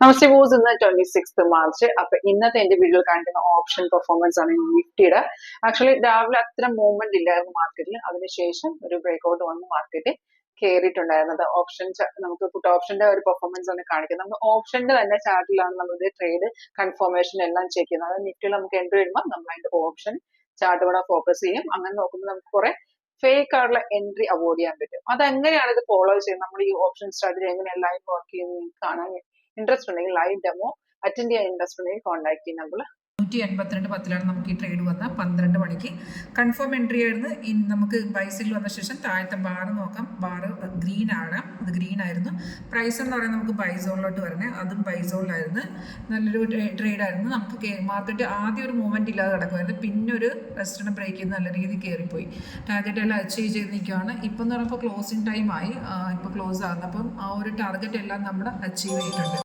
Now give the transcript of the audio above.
നമസ്തേ boss ഇന്ന് twenty six March അപ്പൊ ഇന്നത്തെ എന്റെ വീഡിയോയിൽ കാണിക്കുന്ന ഓപ്ഷൻ പെർഫോമൻസ് ആണ് നിഫ്റ്റിയുടെ ആക്ച്വലി രാവിലെ അത്ര മൂവ്മെന്റ് ഇല്ലായിരുന്നു മാർക്കറ്റിൽ അതിനുശേഷം ഒരു ബ്രേക്ക്ഔട്ട് വന്ന് മാർക്കറ്റ് കയറിയിട്ടുണ്ടായിരുന്നത് ഓപ്ഷൻ നമുക്ക് പുട്ട് ഓപ്ഷന്റെ ഒരു പെർഫോമൻസ് ആണ് കാണിക്കുന്നത്. നമ്മൾ ഓപ്ഷന്റെ തന്നെ ചാർട്ടിലാണ് നമ്മൾ ട്രേഡ് കൺഫർമേഷൻ എല്ലാം ചെക്ക് ചെയ്യുന്നത്. അതായത് നിഫ്റ്റിയിൽ നമുക്ക് എൻട്രി വരുമ്പോൾ നമ്മൾ അതിന്റെ ഓപ്ഷൻ ചാർട്ട് കൂടെ ഫോക്കസ് ചെയ്യും. അങ്ങനെ നോക്കുമ്പോൾ നമുക്ക് കുറെ ഫേക്ക് ആയിട്ടുള്ള എൻട്രി അവോയ്ഡ് ചെയ്യാൻ പറ്റും. അതെങ്ങനെയാണ് ഇത് ഫോളോ ചെയ്യുന്നത്? നമ്മൾ ഈ ഓപ്ഷൻ സ്ട്രാറ്റജി എങ്ങനെ ലൈവ് വർക്ക് ചെയ്യുന്നത് കാണാൻ ഇൻട്രസ്റ്റ് ഉണ്ടെങ്കിൽ ലൈവ് ഡെമോ അറ്റൻഡ് ചെയ്യാൻ ഇൻട്രസ്റ്റ് ഉണ്ടെങ്കിൽ കോൺടാക്ട് ചെയ്യുന്ന നമ്മൾ നൂറ്റി എൺപത്തിരണ്ട് പത്തിലാണ് നമുക്ക് ഈ ട്രേഡ് വന്ന പന്ത്രണ്ട് മണിക്ക്. കൺഫേം എൻട്രി ആയിരുന്നു. നമുക്ക് ബൈസിൽ വന്ന ശേഷം താഴത്തെ ബാർ നോക്കാം. ബാർ ഗ്രീൻ ആണ്. അത് ഗ്രീൻ ആയിരുന്നു. പ്രൈസ് എന്ന് പറയുന്നത് നമുക്ക് ബൈസോളിലോട്ട് വരണേ. അതും ബൈസോളിലായിരുന്നു നല്ലൊരു ട്രേഡ് ആയിരുന്നു. നമുക്ക് മാർക്കറ്റ് ആദ്യം ഒരു മൂവ്മെന്റ് ഇല്ലാതെ കിടക്കുമായിരുന്നു പിന്നെ ഒരു വെസ്റ്റേൺ ബ്രേക്ക് ചെയ്ത് നല്ല രീതിയിൽ കയറിപ്പോയി ടാർഗറ്റ് എല്ലാം അച്ചീവ് ചെയ്ത് നിൽക്കുകയാണ് ഇപ്പം എന്ന് പറയുമ്പോൾ ക്ലോസിങ് ടൈം ആയി. ഇപ്പോൾ ക്ലോസ് ആകുന്നത് അപ്പം ആ ഒരു ടാർഗറ്റ് എല്ലാം നമ്മൾ അച്ചീവ് ചെയ്തിട്ടുണ്ട്.